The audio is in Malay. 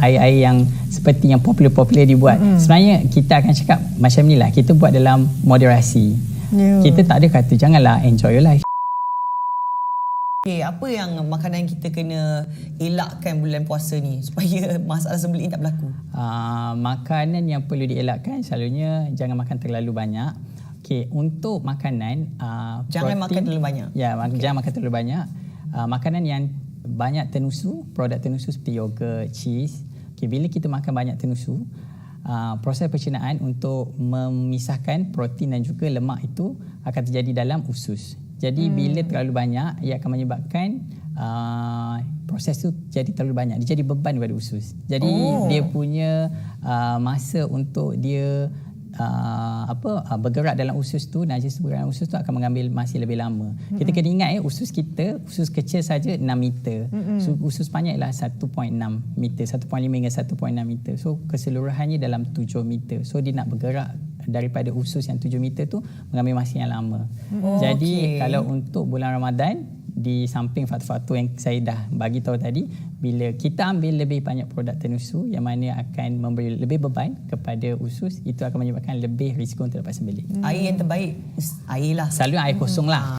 air-air yang seperti yang popular-popular dibuat. Mm-hmm. Sebenarnya kita akan cakap macam ni lah. Kita buat dalam moderasi. Ya. Kita tak ada kata janganlah enjoy your life. Okay, apa yang makanan kita kena elakkan bulan puasa ni supaya masalah sembelit ni tak berlaku? Uh, makanan yang perlu dielakkan selalunya jangan makan terlalu banyak. Okey, untuk makanan uh, Jangan makan terlalu banyak. Ya, okay. jangan makan terlalu banyak. Uh, makanan yang banyak tenusu, produk tenusu seperti yogurt, cheese. Okey, bila kita makan banyak tenusu, uh, proses pencernaan untuk memisahkan protein dan juga lemak itu akan terjadi dalam usus. Jadi hmm. bila terlalu banyak ia akan menyebabkan uh, proses tu jadi terlalu banyak. Dia jadi beban pada usus. Jadi oh. dia punya uh, masa untuk dia uh, apa uh, bergerak dalam usus tu najis bergerak dalam usus tu akan mengambil masih lebih lama. Hmm. Kita kena ingat ya usus kita usus kecil saja 6 meter. Hmm. So, usus panjang ialah 1.6 meter, 1.5 hingga 1.6 meter. So keseluruhannya dalam 7 meter. So dia nak bergerak daripada usus yang 7 meter tu mengambil masa yang lama. Oh, Jadi okay. kalau untuk bulan Ramadan di samping faktor-faktor yang saya dah bagi tahu tadi bila kita ambil lebih banyak produk tenusu yang mana akan memberi lebih beban kepada usus itu akan menyebabkan lebih risiko untuk dapat sembelit. Hmm. Air yang terbaik air lah. Selalu air kosong lah.